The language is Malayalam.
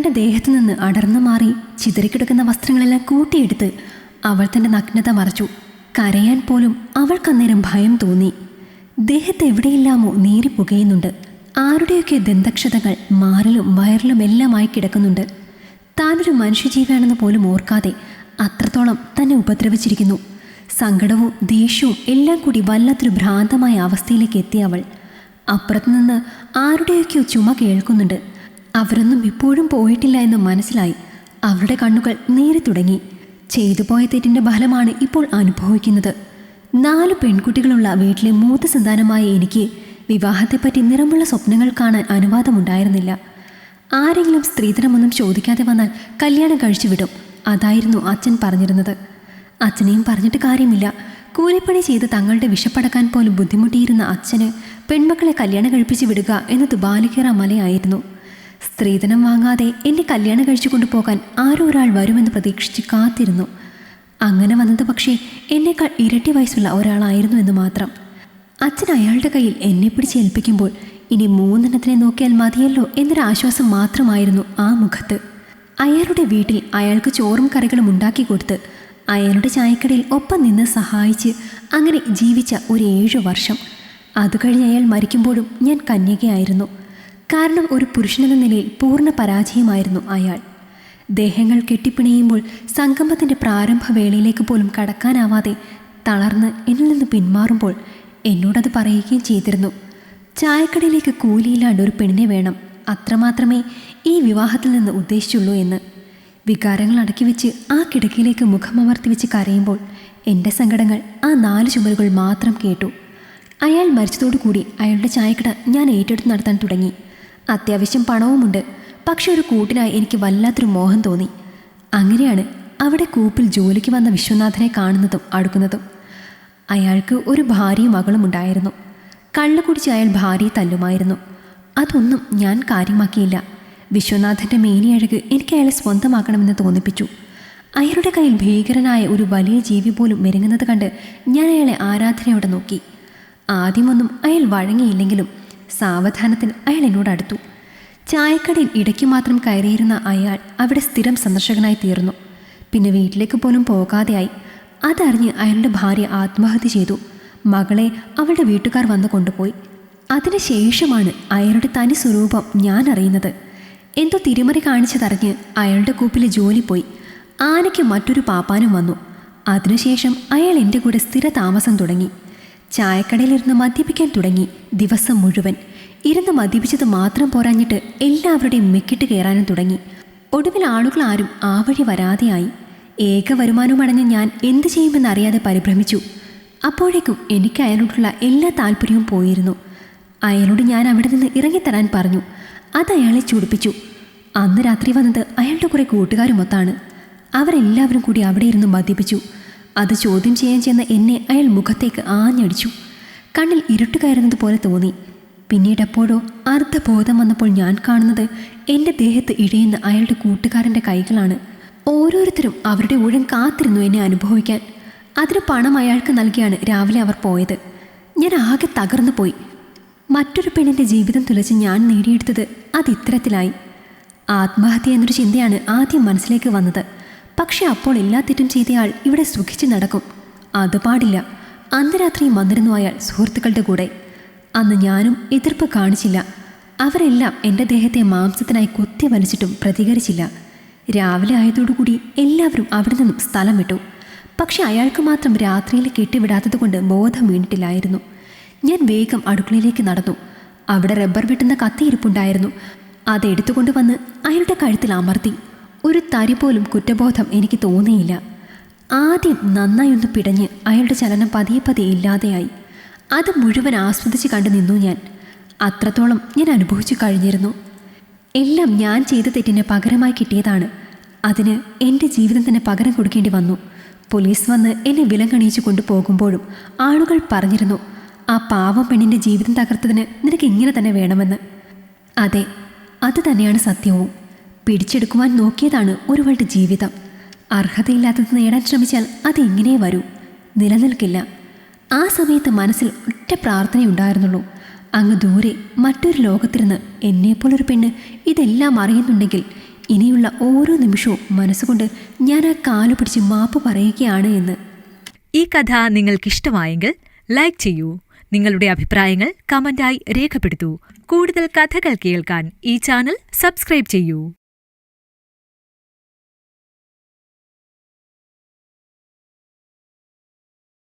തന്റെ ദേഹത്തു നിന്ന് അടർന്നു മാറി ചിതറിക്കിടക്കുന്ന വസ്ത്രങ്ങളെല്ലാം കൂട്ടിയെടുത്ത് അവൾ തന്റെ നഗ്നത മറച്ചു. കരയാൻ പോലും അവൾക്കന്നേരം ഭയം തോന്നി. ദേഹത്ത് എവിടെയെല്ലാമോ നേരി പുകയുന്നുണ്ട്. ആരുടെയൊക്കെ ദന്തക്ഷതകൾ മാറിലും വയറിലും എല്ലാമായി കിടക്കുന്നുണ്ട്. താനൊരു മനുഷ്യജീവിയാണെന്ന് പോലും ഓർക്കാതെ അത്രത്തോളം തന്നെ ഉപദ്രവിച്ചിരിക്കുന്നു. സങ്കടവും ദേഷ്യവും എല്ലാം കൂടി വല്ലാത്തൊരു ഭ്രാന്തമായ അവസ്ഥയിലേക്ക് എത്തിയ അവൾ. അപ്പുറത്തുനിന്ന് ആരുടെയൊക്കെയോ ചുമ കേൾക്കുന്നുണ്ട്. അവരൊന്നും ഇപ്പോഴും പോയിട്ടില്ല എന്ന് മനസ്സിലായി. അവരുടെ കണ്ണുകൾ നേരെ തുടങ്ങി. ചെയ്തു പോയ തെറ്റിന്റെ ഫലമാണ് ഇപ്പോൾ അനുഭവിക്കുന്നത്. നാല് പെൺകുട്ടികളുള്ള വീട്ടിലെ മൂത്ത സന്താനമായ എനിക്ക് വിവാഹത്തെപ്പറ്റി നിറമുള്ള സ്വപ്നങ്ങൾ കാണാൻ അനുവാദമുണ്ടായിരുന്നില്ല. ആരെങ്കിലും സ്ത്രീധനമൊന്നും ചോദിക്കാതെ വന്നാൽ കല്യാണം കഴിച്ചു വിടും അതായിരുന്നു അച്ഛൻ പറഞ്ഞിരുന്നത്. അച്ഛനെയും പറഞ്ഞിട്ട് കാര്യമില്ല. കൂലിപ്പണി ചെയ്ത് തങ്ങളുടെ വിഷപ്പടക്കാൻ പോലും ബുദ്ധിമുട്ടിയിരുന്ന അച്ഛന് പെൺമക്കളെ കല്യാണം കഴിപ്പിച്ച് വിടുക എന്നത് ബാലികേറ മലയായിരുന്നു. സ്ത്രീധനം വാങ്ങാതെ എന്നെ കല്യാണം കഴിച്ചു കൊണ്ടുപോകാൻ ആരോ ഒരാൾ വരുമെന്ന് പ്രതീക്ഷിച്ച് കാത്തിരുന്നു. അങ്ങനെ വന്നത് പക്ഷേ എന്നേക്കാൾ ഇരട്ടി വയസ്സുള്ള ഒരാളായിരുന്നു എന്ന് മാത്രം. അച്ഛൻ അയാളുടെ കയ്യിൽ എന്നെ പിടിച്ച് ഏൽപ്പിക്കുമ്പോൾ ഇനി മൂന്നെണ്ണത്തിനെ നോക്കിയാൽ മതിയല്ലോ എന്നൊരു ആശ്വാസം മാത്രമായിരുന്നു ആ മുഖത്ത്. അയാളുടെ വീട്ടിൽ അയാൾക്ക് ചോറും കറികളും ഉണ്ടാക്കി കൊടുത്ത് അയാളുടെ ചായക്കടയിൽ ഒപ്പം നിന്ന് സഹായിച്ച് അങ്ങനെ ജീവിച്ച ഒരു ഏഴു വർഷം. അത് കഴിഞ്ഞ് അയാൾ മരിക്കുമ്പോഴും ഞാൻ കന്യകയായിരുന്നു. കാരണം ഒരു പുരുഷനെന്ന നിലയിൽ പൂർണ പരാജയമായിരുന്നു അയാൾ. ദേഹങ്ങൾ കെട്ടിപ്പിണയുമ്പോൾ സംഗമത്തിന്റെ പ്രാരംഭവേളയിലേക്ക് പോലും കടക്കാനാവാതെ തളർന്ന് എന്നിൽ നിന്ന് പിന്മാറുമ്പോൾ എന്നോടത് പറയുകയും ചെയ്തിരുന്നു. ചായക്കടയിലേക്ക് കൂലിയില്ലാണ്ട് ഒരു പെണ്ണിനെ വേണം. അത്രമാത്രമേ ഈ വിവാഹത്തിൽ നിന്ന് ഉദ്ദേശിച്ചുള്ളൂ എന്ന്. വികാരങ്ങൾ അടക്കി വെച്ച് ആ കിടക്കയിലേക്ക് മുഖമമർത്തി വെച്ച് കരയുമ്പോൾ എന്റെ സങ്കടങ്ങൾ ആ നാല് ചുമരുകൾ മാത്രം കേട്ടു. അയാൾ മരിച്ചതോടുകൂടി അയാളുടെ ചായക്കട ഞാൻ ഏറ്റെടുത്ത് നടത്താൻ തുടങ്ങി. അത്യാവശ്യം പണവുമുണ്ട്. പക്ഷെ ഒരു കൂട്ടിനായി എനിക്ക് വല്ലാത്തൊരു മോഹം തോന്നി. അങ്ങനെയാണ് അവിടെ കൂപ്പിൽ ജോലിക്ക് വന്ന വിശ്വനാഥനെ കാണുന്നതും അടുക്കുന്നതും. അയാൾക്ക് ഒരു ഭാര്യയും മകളും ഉണ്ടായിരുന്നു. കള്ളു കുടിച്ച് അയാൾ ഭാര്യയെ തല്ലുമായിരുന്നു. അതൊന്നും ഞാൻ കാര്യമാക്കിയില്ല. വിശ്വനാഥന്റെ മേനിയഴക് എനിക്ക് അയാളെ സ്വന്തമാക്കണമെന്ന് തോന്നിപ്പിച്ചു. അയാളുടെ കയ്യിൽ ഭീകരനായ ഒരു വലിയ ജീവി പോലും മെരുങ്ങുന്നത് കണ്ട് ഞാൻ അയാളെ ആരാധനയോടെ നോക്കി. ആദ്യമൊന്നും അയാൾ വഴങ്ങിയില്ലെങ്കിലും സാവധാനത്തിൽ അയാൾ എന്നോട് അടുത്തു ചായക്കടയിൽ ഇടയ്ക്ക് മാത്രം കയറിയിരുന്ന അയാൾ അവിടെ സ്ഥിരം സന്ദർശകനായി തീർന്നു. പിന്നെ വീട്ടിലേക്ക് പോലും പോകാതെയായി. അതറിഞ്ഞ് അയാളുടെ ഭാര്യ ആത്മഹത്യ ചെയ്തു. മകളെ അവളുടെ വീട്ടുകാർ വന്ന് കൊണ്ടുപോയി. അതിനുശേഷമാണ് അയാളുടെ തനി സ്വരൂപം ഞാൻ അറിയുന്നത്. എന്തോ തിരിമറി കാണിച്ചതറിഞ്ഞ് അയാളുടെ കൂപ്പിലെ ജോലി പോയി. ആനയ്ക്ക് മറ്റൊരു പാപ്പാനും വന്നു. അതിനുശേഷം അയാൾ എന്റെ കൂടെ സ്ഥിര താമസം തുടങ്ങി. ചായക്കടയിലിരുന്ന് മദ്യപിക്കാൻ തുടങ്ങി ദിവസം മുഴുവൻ. ഇരുന്ന് മദ്യപിച്ചത് മാത്രം പോരാഞ്ഞിട്ട് എല്ലാവരുടെയും മെക്കിട്ട് കയറാനും തുടങ്ങി. ഒടുവിൽ ആളുകൾ ആരും ആ വഴി വരാതെയായി. ഏക വരുമാനമടഞ്ഞ് ഞാൻ എന്തു ചെയ്യുമെന്നറിയാതെ പരിഭ്രമിച്ചു. അപ്പോഴേക്കും എനിക്ക് അയാളോടുള്ള എല്ലാ താല്പര്യവും പോയിരുന്നു. അയാളോട് ഞാൻ അവിടെ നിന്ന് ഇറങ്ങിത്തരാൻ പറഞ്ഞു. അത് അയാളെ ചൂടിപ്പിച്ചു. അന്ന് രാത്രി വന്നത് അയാളുടെ കുറേ കൂട്ടുകാരുമൊത്താണ്. അവരെല്ലാവരും കൂടി അവിടെ ഇരുന്ന് മദ്യപിച്ചു. അത് ചോദ്യം ചെയ്യാൻ ചെന്ന എന്നെ അയാൾ മുഖത്തേക്ക് ആഞ്ഞടിച്ചു. കണ്ണിൽ ഇരുട്ട് കയറുന്നത് പോലെ തോന്നി. പിന്നീട് എപ്പോഴോ അർദ്ധബോധം വന്നപ്പോൾ ഞാൻ കാണുന്നത് എന്റെ ദേഹത്ത് ഇഴയുന്ന അയാളുടെ കൂട്ടുകാരന്റെ കൈകളാണ്. ഓരോരുത്തരും അവരുടെ ഊഴം കാത്തിരുന്നു എന്നെ അനുഭവിക്കാൻ. അതിന് പണം അയാൾക്ക് നൽകിയാണ് രാവിലെ അവർ പോയത്. ഞാൻ ആകെ തകർന്നു പോയി. മറ്റൊരു പെണ്ണിന്റെ ജീവിതം തുലച്ച് ഞാൻ നേടിയെടുത്തത് അത് ഇത്തരത്തിലായി. ആത്മഹത്യ എന്നൊരു ചിന്തയാണ് ആദ്യം മനസ്സിലേക്ക് വന്നത്. പക്ഷെ അപ്പോൾ എല്ലാ തെറ്റും ചെയ്തയാൾ ഇവിടെ സുഖിച്ച് നടക്കും. അത് പാടില്ല. രാത്രിയും വന്നിരുന്നു അയാൾ സുഹൃത്തുക്കളുടെ കൂടെ. അന്ന് ഞാനും എതിർപ്പ് കാണിച്ചില്ല. അവരെല്ലാം എന്റെ ദേഹത്തെ മാംസത്തിനായി കുത്തി വലിച്ചിട്ടും പ്രതികരിച്ചില്ല. രാവിലെ ആയതോടുകൂടി എല്ലാവരും അവിടെ നിന്നും സ്ഥലം വിട്ടു. പക്ഷെ അയാൾക്ക് മാത്രം രാത്രിയിൽ കെട്ടിവിടാത്തതുകൊണ്ട് ബോധം വീണിട്ടില്ലായിരുന്നു. ഞാൻ വേഗം അടുക്കളയിലേക്ക് നടന്നു. അവിടെ റബ്ബർ വെട്ടുന്ന കത്തിയിരിപ്പുണ്ടായിരുന്നു. അത് എടുത്തുകൊണ്ടുവന്ന് അയാളുടെ കഴുത്തിൽ അമർത്തി. ഒരു തരി പോലും കുറ്റബോധം എനിക്ക് തോന്നിയില്ല. ആദ്യം നന്നായി ഒന്ന് പിടഞ്ഞ് അയാളുടെ ചലനം പതിയെ പതിയെ ഇല്ലാതെയായി. അത് മുഴുവൻ ആസ്വദിച്ച് കണ്ടു നിന്നു ഞാൻ. അത്രത്തോളം ഞാൻ അനുഭവിച്ചു കഴിഞ്ഞിരുന്നു. എല്ലാം ഞാൻ ചെയ്ത തെറ്റിന് പകരമായി കിട്ടിയതാണ്. അതിന് എന്റെ ജീവിതം തന്നെ പകരം കൊടുക്കേണ്ടി വന്നു. പോലീസ് വന്ന് എന്നെ വിലങ്ങണിയിച്ചു കൊണ്ടുപോകുമ്പോഴും ആളുകൾ പറഞ്ഞിരുന്നു ആ പാവം പെണ്ണിന്റെ ജീവിതം തകർത്തതിന് നിനക്ക് ഇങ്ങനെ തന്നെ വേണമെന്ന്. അതെ അത് തന്നെയാണ് സത്യവും. പിടിച്ചെടുക്കുവാൻ നോക്കിയതാണ് ഒരുവളുടെ ജീവിതം. അർഹതയില്ലാത്തത് നേടാൻ ശ്രമിച്ചാൽ അതെങ്ങനെ വരൂ? നിലനിൽക്കില്ല. ആ സമയത്ത് മനസ്സിൽ ഒറ്റ പ്രാർത്ഥനയുണ്ടായിരുന്നുള്ളൂ അങ്ങ് ദൂരെ മറ്റൊരു ലോകത്തിരുന്ന് എന്നെപ്പോലൊരു പെണ്ണ് ഇതെല്ലാം അറിയുന്നുണ്ടെങ്കിൽ ഇനിയുള്ള ഓരോ നിമിഷവും മനസ്സുകൊണ്ട് ഞാൻ ആ കാലു പിടിച്ച് മാപ്പ് പറയുകയാണ് എന്ന്. ഈ കഥ നിങ്ങൾക്കിഷ്ടമായെങ്കിൽ ലൈക്ക് ചെയ്യൂ. നിങ്ങളുടെ അഭിപ്രായങ്ങൾ കമന്റായി രേഖപ്പെടുത്തൂ. കൂടുതൽ കഥകൾ കേൾക്കാൻ ഈ ചാനൽ സബ്സ്ക്രൈബ് ചെയ്യൂ.